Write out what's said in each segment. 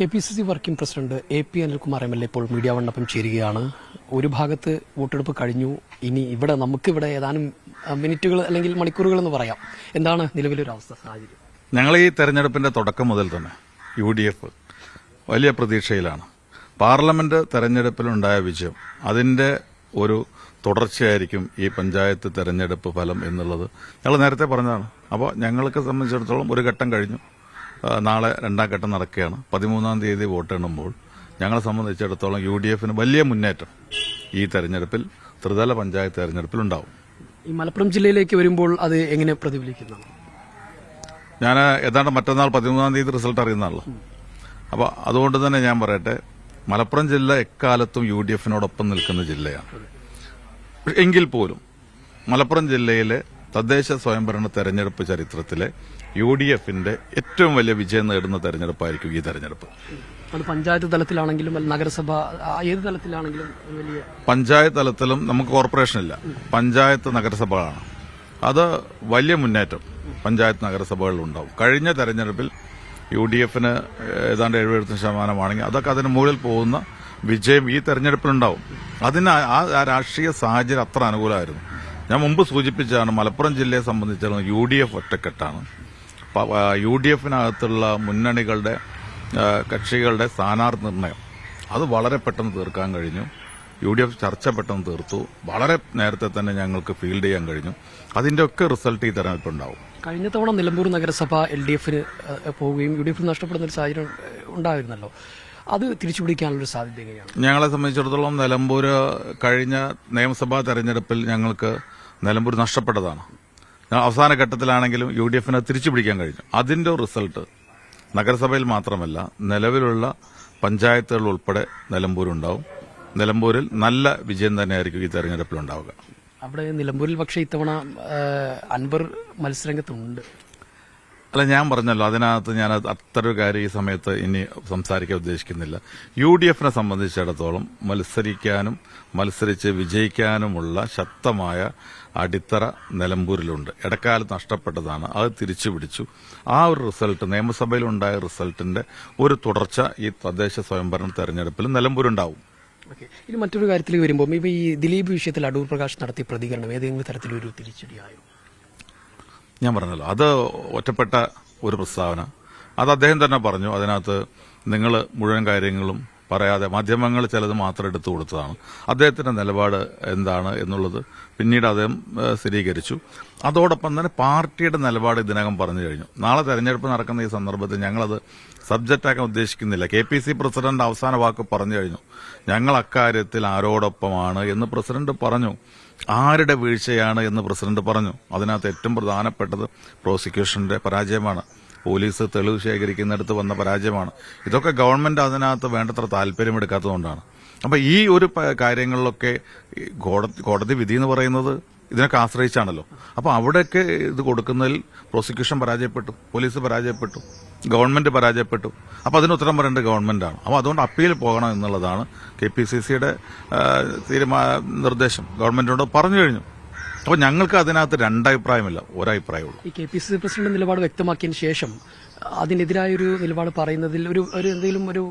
K P C C working president A P Anilkumar M L A ഇപ്പോൾ media വണ്ണപ്പം ചേരുകയാണ്. ഒരു ഭാഗത്ത് വോട്ടെടുപ്പ് കഴിഞ്ഞു. ഇനി ഇവിടെ നമുക്കിവിടെ ഏതാനും മിനിറ്റുകൾ അല്ലെങ്കിൽ മണിക്കൂറുകൾ എന്ന് പറയാം. എന്താണ് നിലവിലൊരു അവസ്ഥ സാഹചര്യം? ഞങ്ങൾ ഈ തെരഞ്ഞെടുപ്പിന്റെ തുടക്കം മുതൽ തന്നെ യു ഡി എഫ് വലിയ പ്രതീക്ഷയിലാണ്. പാർലമെന്റ് തെരഞ്ഞെടുപ്പിലുണ്ടായ വിജയം അതിന്റെ ഒരു തുടർച്ചയായിരിക്കും ഈ പഞ്ചായത്ത് തെരഞ്ഞെടുപ്പ് ഫലം എന്നുള്ളത്. ഞങ്ങൾ നേരത്തെ പറഞ്ഞതാണ്. അപ്പോൾ ഞങ്ങൾക്ക് സംബന്ധിച്ചിടത്തോളം ഒരു ഘട്ടം കഴിഞ്ഞു. നാളെ രണ്ടാം ഘട്ടം നടക്കുകയാണ്. പതിമൂന്നാം തീയതി വോട്ടെണ്ണുമ്പോൾ ഞങ്ങളെ സംബന്ധിച്ചിടത്തോളം യു ഡി എഫിന് വലിയ മുന്നേറ്റം ഈ തെരഞ്ഞെടുപ്പിൽ ത്രിതല പഞ്ചായത്ത് തെരഞ്ഞെടുപ്പിൽ ഉണ്ടാവും. ഈ മലപ്പുറം ജില്ലയിലേക്ക് വരുമ്പോൾ അത് എങ്ങനെ പ്രതിഫലിക്കുന്നു? ഞാൻ ഏതാണ്ട് മറ്റന്നാൾ പതിമൂന്നാം തീയതി റിസൾട്ട് അറിയുന്നതാണല്ലോ അപ്പോൾ അതുകൊണ്ട് തന്നെ ഞാൻ പറയട്ടെ മലപ്പുറം ജില്ല എക്കാലത്തും യു ഡി എഫിനോടൊപ്പം നിൽക്കുന്ന ജില്ലയാണ്. എങ്കിൽ പോലും മലപ്പുറം ജില്ലയിലെ തദ്ദേശ സ്വയംഭരണ തെരഞ്ഞെടുപ്പ് ചരിത്രത്തിലെ യു ഡി എഫിന്റെ ഏറ്റവും വലിയ വിജയം നേടുന്ന തെരഞ്ഞെടുപ്പായിരിക്കും ഈ തെരഞ്ഞെടുപ്പ്. അത് പഞ്ചായത്ത് തലത്തിലാണെങ്കിലും നഗരസഭ ഏത് തലത്തിലാണെങ്കിലും വലിയ പഞ്ചായത്ത് തലത്തിലും നമുക്ക് കോർപ്പറേഷൻ ഇല്ല. പഞ്ചായത്ത് നഗരസഭകളാണ്. അത് വലിയ മുന്നേറ്റം പഞ്ചായത്ത് നഗരസഭകളിൽ ഉണ്ടാവും. കഴിഞ്ഞ തെരഞ്ഞെടുപ്പിൽ യു ഡി എഫിന് ഏതാണ്ട് എഴുപത്തി ശതമാനമാണെങ്കിൽ അതൊക്കെ അതിന് മുകളിൽ പോകുന്ന വിജയം ഈ തെരഞ്ഞെടുപ്പിലുണ്ടാവും. അതിന് ആ രാഷ്ട്രീയ സാഹചര്യം അത്ര അനുകൂലമായിരുന്നു. ഞാൻ മുമ്പ് സൂചിപ്പിച്ചതാണ് മലപ്പുറം ജില്ലയെ സംബന്ധിച്ചിടത്തോളം യു ഡി എഫ് ഒറ്റക്കെട്ടാണ്. യു ഡി എഫിനകത്തുള്ള മുന്നണികളുടെ കക്ഷികളുടെ സ്ഥാനാർത്ഥി നിർണയം അത് വളരെ പെട്ടെന്ന് തീർക്കാൻ കഴിഞ്ഞു. യു ഡി എഫ് ചർച്ച പെട്ടെന്ന് തീർത്തു. വളരെ നേരത്തെ തന്നെ ഞങ്ങൾക്ക് ഫീൽഡ് ചെയ്യാൻ കഴിഞ്ഞു. അതിന്റെ ഒക്കെ റിസൾട്ട് ഈ തെരഞ്ഞെടുപ്പ് ഉണ്ടാവും. കഴിഞ്ഞ തവണ നിലമ്പൂർ നഗരസഭ എൽ ഡി എഫിന് പോവുകയും യു ഡി എഫിന് നഷ്ടപ്പെടുന്ന ഒരു സാഹചര്യം ഉണ്ടായിരുന്നല്ലോ. അത് തിരിച്ചുപിടിക്കാനുള്ള ഒരു സാധ്യത ഞങ്ങളെ സംബന്ധിച്ചിടത്തോളം നിലമ്പൂർ കഴിഞ്ഞ നിയമസഭാ തെരഞ്ഞെടുപ്പിൽ ഞങ്ങൾക്ക് നിലമ്പൂർ നഷ്ടപ്പെട്ടതാണ്. അവസാന ഘട്ടത്തിലാണെങ്കിലും യു ഡി എഫിനെ തിരിച്ചു പിടിക്കാൻ കഴിഞ്ഞു. അതിന്റെ റിസൾട്ട് നഗരസഭയിൽ മാത്രമല്ല നിലവിലുള്ള പഞ്ചായത്തുകൾ ഉൾപ്പെടെ നിലമ്പൂരുണ്ടാവും. നിലമ്പൂരിൽ നല്ല വിജയം തന്നെയായിരിക്കും ഈ തെരഞ്ഞെടുപ്പിൽ ഉണ്ടാവുക അവിടെ നിലമ്പൂരിൽ പക്ഷേ ഇത്തവണ അൻവർ മത്സരരംഗത്തുണ്ട്. അല്ല ഞാൻ പറഞ്ഞല്ലോ അതിനകത്ത് ഞാൻ അത്തരം കാര്യം ഈ സമയത്ത് ഇനി സംസാരിക്കാൻ ഉദ്ദേശിക്കുന്നില്ല. യു ഡി എഫിനെ സംബന്ധിച്ചിടത്തോളം മത്സരിക്കാനും മത്സരിച്ച് വിജയിക്കാനുമുള്ള ശക്തമായ അടിത്തറ നിലമ്പൂരിലുണ്ട്. ഇടക്കാലത്ത് നഷ്ടപ്പെട്ടതാണ്. അത് തിരിച്ചു പിടിച്ചു ആ ഒരു റിസൾട്ട് നിയമസഭയിലുണ്ടായ റിസൾട്ടിന്റെ ഒരു തുടർച്ച ഈ തദ്ദേശ സ്വയംഭരണ തെരഞ്ഞെടുപ്പിൽ നിലമ്പൂരുണ്ടാവും. ഇനി മറ്റൊരു കാര്യത്തിലേക്ക് വരുമ്പോൾ ഇപ്പൊ ഈ ദിലീപ് വിഷയത്തിൽ അടൂർ പ്രകാശ് നടത്തിയ പ്രതികരണം ഏതെങ്കിലും തരത്തിലൊരു തിരിച്ചടിയായോ? ഞാൻ പറഞ്ഞല്ലോ അത് ഒറ്റപ്പെട്ട ഒരു പ്രസ്താവന. അത് അദ്ദേഹം തന്നെ പറഞ്ഞു അതിനകത്ത് നിങ്ങൾ മുഴുവൻ കാര്യങ്ങളും പറയാതെ മാധ്യമങ്ങൾ ചിലത് മാത്രം എടുത്തു കൊടുത്തതാണ്. അദ്ദേഹത്തിന്റെ നിലപാട് എന്താണ് എന്നുള്ളത് പിന്നീട് അദ്ദേഹം സ്ഥിരീകരിച്ചു. അതോടൊപ്പം തന്നെ പാർട്ടിയുടെ നിലപാട് ഇതിനകം പറഞ്ഞു കഴിഞ്ഞു. നാളെ തെരഞ്ഞെടുപ്പ് നടക്കുന്ന ഈ സന്ദർഭത്തിൽ ഞങ്ങളത് സബ്ജക്റ്റാക്കാൻ ഉദ്ദേശിക്കുന്നില്ല. കെ പി സി പ്രസിഡന്റ് അവസാന വാക്ക് പറഞ്ഞു കഴിഞ്ഞു. ഞങ്ങൾ അക്കാര്യത്തിൽ ആരോടൊപ്പമാണ് എന്ന് പ്രസിഡന്റ് പറഞ്ഞു. ആരുടെ വീഴ്ചയാണ് എന്ന് പ്രസിഡന്റ് പറഞ്ഞു. അതിനകത്ത് ഏറ്റവും പ്രധാനപ്പെട്ടത് പ്രോസിക്യൂഷന്റെ പരാജയമാണ്. പോലീസ് തെളിവ് ശേഖരിക്കുന്നിടത്ത് വന്ന പരാജയമാണ്. ഇതൊക്കെ ഗവൺമെന്റ് അതിനകത്ത് വേണ്ടത്ര താല്പര്യമെടുക്കാത്തതുകൊണ്ടാണ്. അപ്പൊ ഈ ഒരു കാര്യങ്ങളിലൊക്കെ കോടതി വിധി എന്ന് പറയുന്നത് ഇതിനൊക്കെ ആശ്രയിച്ചാണല്ലോ. അപ്പൊ അവിടെയൊക്കെ ഇത് കൊടുക്കുന്നതിൽ പ്രോസിക്യൂഷൻ പരാജയപ്പെട്ടു പോലീസ് പരാജയപ്പെട്ടു ഗവൺമെന്റ് പരാജയപ്പെട്ടു. അപ്പൊ അതിന് ഉത്തരം പറയേണ്ടത് ഗവൺമെന്റാണ്. അപ്പൊ അതുകൊണ്ട് അപ്പീൽ പോകണം എന്നുള്ളതാണ് കെ പി സി സിയുടെ തീരുമാന നിർദ്ദേശം. ഗവൺമെന്റിനോട് പറഞ്ഞു കഴിഞ്ഞു. അപ്പൊ ഞങ്ങൾക്ക് അതിനകത്ത് രണ്ടഭിപ്രായമില്ല ഒരഭിപ്രായമുള്ളൂ. K P C C president നിലപാട് വ്യക്തമാക്കിയതിന് ശേഷം അതിനെതിരായൊരു നിലപാട് പറയുന്നതിൽ ഒരു ഒരു എന്തെങ്കിലും ഒരു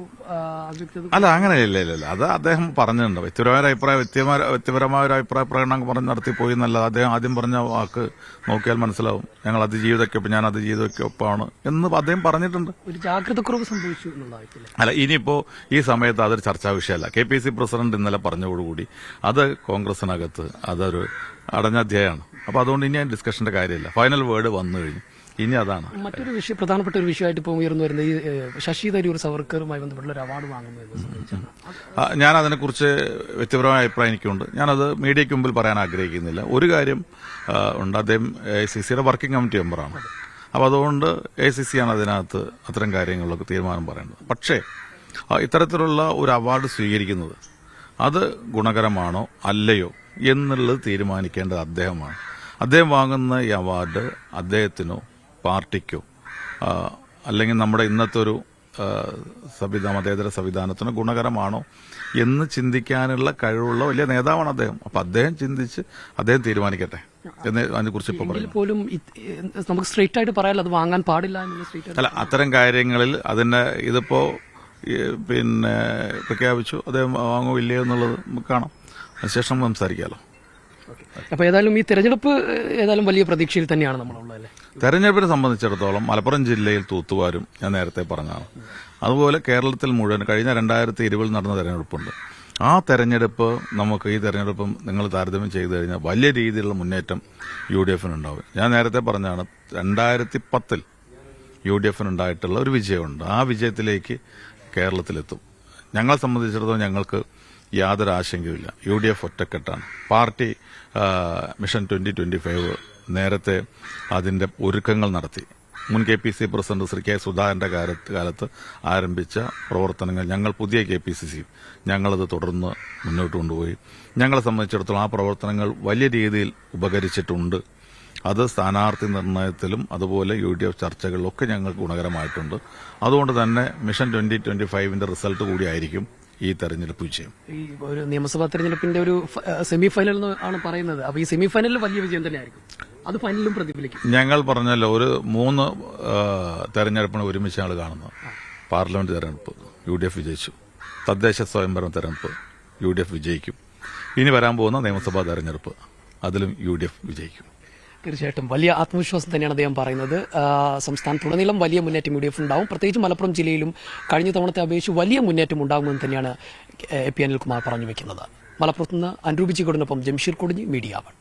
അല്ല അങ്ങനെയല്ല അത് അദ്ദേഹം പറഞ്ഞിട്ടുണ്ട്. വ്യക്തിപരമായ ഒരു അഭിപ്രായം വ്യക്തിപരമായ വ്യക്തിപരമായ ഒരു അഭിപ്രായ പ്രകടനം പറഞ്ഞ് നടത്തി പോയി എന്നല്ല. അദ്ദേഹം ആദ്യം പറഞ്ഞ വാക്ക് നോക്കിയാൽ മനസ്സിലാവും. ഞങ്ങൾ അത് ജീവിതമൊക്കെ ഒപ്പം ഞാൻ അത് ജീവിതമൊക്കെ ഒപ്പമാണ് എന്ന് അദ്ദേഹം പറഞ്ഞിട്ടുണ്ട്. ഒരു ജാഗ്രതക്കുറവ് സംഭവിച്ചു അല്ല ഇനിയിപ്പോ ഈ സമയത്ത് അതൊരു ചർച്ചാ വിഷയമല്ല. കെ പി സി പ്രസിഡന്റ് ഇന്നലെ പറഞ്ഞതോടുകൂടി അത് കോൺഗ്രസിനകത്ത് അതൊരു അടഞ്ഞ അധ്യായമാണ്. അപ്പൊ അതുകൊണ്ട് ഇനി ഡിസ്കഷന്റെ കാര്യമില്ല. ഫൈനൽ വേർഡ് വന്നു കഴിഞ്ഞു. ഇനി അതാണ്. മറ്റൊരു വിഷയം പ്രധാനപ്പെട്ട ഒരു വിഷയമായിട്ട് ഇപ്പോൾ ഉയർന്നു വരുന്നത് ഈ ശശി തരൂർ സവർക്കറുമായി ബന്ധപ്പെട്ടുള്ള ഒരു അവാർഡ് വാങ്ങുന്നത് സംബന്ധിച്ചാണ്. ഞാൻ അതിനെക്കുറിച്ച് വ്യക്തിപരമായ അഭിപ്രായം എനിക്കുണ്ട്. ഞാനത് മീഡിയയ്ക്ക് മുമ്പിൽ പറയാൻ ആഗ്രഹിക്കുന്നില്ല. ഒരു കാര്യം ഉണ്ട്. അദ്ദേഹം എ സി സിയുടെ വർക്കിംഗ് കമ്മിറ്റി മെമ്പറാണ് അപ്പോൾ അതുകൊണ്ട് എ സി സി ആണ് അതിനകത്ത് അത്തരം കാര്യങ്ങളിലൊക്കെ തീരുമാനം പറയേണ്ടത്. പക്ഷേ ഇത്തരത്തിലുള്ള ഒരു അവാർഡ് സ്വീകരിക്കുന്നത് അത് ഗുണകരമാണോ അല്ലയോ എന്നുള്ളത് തീരുമാനിക്കേണ്ടത് അദ്ദേഹമാണ്. അദ്ദേഹം വാങ്ങുന്ന ഈ അവാർഡ് അദ്ദേഹത്തിനോ പാർട്ടിക്കോ അല്ലെങ്കിൽ നമ്മുടെ ഇന്നത്തെ ഒരു സംവിധാനം മതേതര സംവിധാനത്തിന് ഗുണകരമാണോ എന്ന് ചിന്തിക്കാനുള്ള കഴിവുള്ള വലിയ നേതാവാണ് അദ്ദേഹം. അപ്പൊ അദ്ദേഹം ചിന്തിച്ച് അദ്ദേഹം തീരുമാനിക്കട്ടെ എന്ന് അതിനെ കുറിച്ച് ഇപ്പൊ പറയും പോലും നമുക്ക് സ്ട്രേറ്റ് ആയിട്ട് പറയാലോ അത് വാങ്ങാൻ പാടില്ല അല്ല അത്തരം കാര്യങ്ങളിൽ അതിന്റെ ഇതിപ്പോ പിന്നെ പ്രഖ്യാപിച്ചു അദ്ദേഹം വാങ്ങോ ഇല്ലയോ എന്നുള്ളത് നമുക്ക് കാണാം. അതിനുശേഷം സംസാരിക്കാമല്ലോ അപ്പൊ ഏതായാലും ഈ തെരഞ്ഞെടുപ്പ് ഏതായാലും വലിയ പ്രതീക്ഷയിൽ തന്നെയാണ് നമ്മളുള്ളത് അല്ലേ തെരഞ്ഞെടുപ്പിനെ സംബന്ധിച്ചിടത്തോളം മലപ്പുറം ജില്ലയിൽ തൂത്തുവാരും ഞാൻ നേരത്തെ പറഞ്ഞതാണ്. അതുപോലെ കേരളത്തിൽ മുഴുവൻ കഴിഞ്ഞ രണ്ടായിരത്തി ഇരുപതിൽ നടന്ന തെരഞ്ഞെടുപ്പുണ്ട്. ആ തെരഞ്ഞെടുപ്പ് നമുക്ക് ഈ തെരഞ്ഞെടുപ്പും നിങ്ങൾ താരതമ്യം ചെയ്തു കഴിഞ്ഞാൽ വലിയ രീതിയിലുള്ള മുന്നേറ്റം യു ഡി എഫിനുണ്ടാവും ഞാൻ നേരത്തെ പറഞ്ഞാണ് രണ്ടായിരത്തി പത്തിൽ യു ഡി എഫിനുണ്ടായിട്ടുള്ള ഒരു വിജയമുണ്ട്. ആ വിജയത്തിലേക്ക് കേരളത്തിലെത്തും. ഞങ്ങളെ സംബന്ധിച്ചിടത്തോളം ഞങ്ങൾക്ക് യാതൊരു ആശങ്കയുമില്ല. U D F ഒറ്റക്കെട്ടാണ്. Party mission twenty twenty five നേരത്തെ അതിന്റെ ഒരുക്കങ്ങൾ നടത്തി. മുൻ K P C president Shri K സുധാകരന്റെ കാലത്ത് ആരംഭിച്ച പ്രവർത്തനങ്ങൾ ഞങ്ങൾ പുതിയ കെ പി സി സി ഞങ്ങളത് തുടർന്ന് മുന്നോട്ട് കൊണ്ടുപോയി. ഞങ്ങളെ സംബന്ധിച്ചിടത്തോളം ആ പ്രവർത്തനങ്ങൾ വലിയ രീതിയിൽ ഉപകരിച്ചിട്ടുണ്ട്. അത് സ്ഥാനാർത്ഥി നിർണയത്തിലും അതുപോലെ യു ഡി എഫ് ചർച്ചകളിലൊക്കെ ഞങ്ങൾക്ക് ഗുണകരമായിട്ടുണ്ട്. അതുകൊണ്ട് തന്നെ മിഷൻ ട്വന്റി ട്വന്റി ഫൈവിന്റെ റിസൾട്ട് കൂടിയായിരിക്കും ഈ തെരഞ്ഞെടുപ്പ് വിജയം. ഈ ഒരു നിയമസഭാ തെരഞ്ഞെടുപ്പിന്റെ ഒരു സെമി ഫൈനൽ ആണ് പറയുന്നത്. അപ്പൊ ഈ സെമി ഫൈനലിൽ വലിയ വിജയം തന്നെയായിരിക്കും. അത് ഫൈനലും പ്രതിഫലിക്കും. ഞങ്ങൾ പറഞ്ഞല്ലോ ഒരു മൂന്ന് തെരഞ്ഞെടുപ്പിന് ഒരുമിച്ച് ഞങ്ങൾ കാണുന്നത്. പാർലമെന്റ് തെരഞ്ഞെടുപ്പ് യു ഡി എഫ് വിജയിച്ചു. തദ്ദേശ സ്വയംഭരണ തെരഞ്ഞെടുപ്പ് യു ഡി എഫ് വിജയിക്കും. ഇനി വരാൻ പോകുന്ന നിയമസഭാ തെരഞ്ഞെടുപ്പ് അതിലും യു ഡി എഫ് വിജയിക്കും. തീർച്ചയായിട്ടും വലിയ ആത്മവിശ്വാസം തന്നെയാണ് അദ്ദേഹം പറയുന്നത്. സംസ്ഥാനത്തുടനീളം വലിയ മുന്നേറ്റം യു ഡി എഫ് ഉണ്ടാവും. പ്രത്യേകിച്ച് മലപ്പുറം ജില്ലയിലും കഴിഞ്ഞ തവണത്തെ അപേക്ഷിച്ച് വലിയ മുന്നേറ്റം ഉണ്ടാകുമെന്ന് തന്നെയാണ് എ പി അനിൽകുമാർ പറഞ്ഞു വെക്കുന്നത്. മലപ്പുറത്ത് നിന്ന് അൻരൂപിച്ചിക്കോടിനൊപ്പം ജംഷീർ കൊടിഞ്ഞ് മീഡിയ വൺ.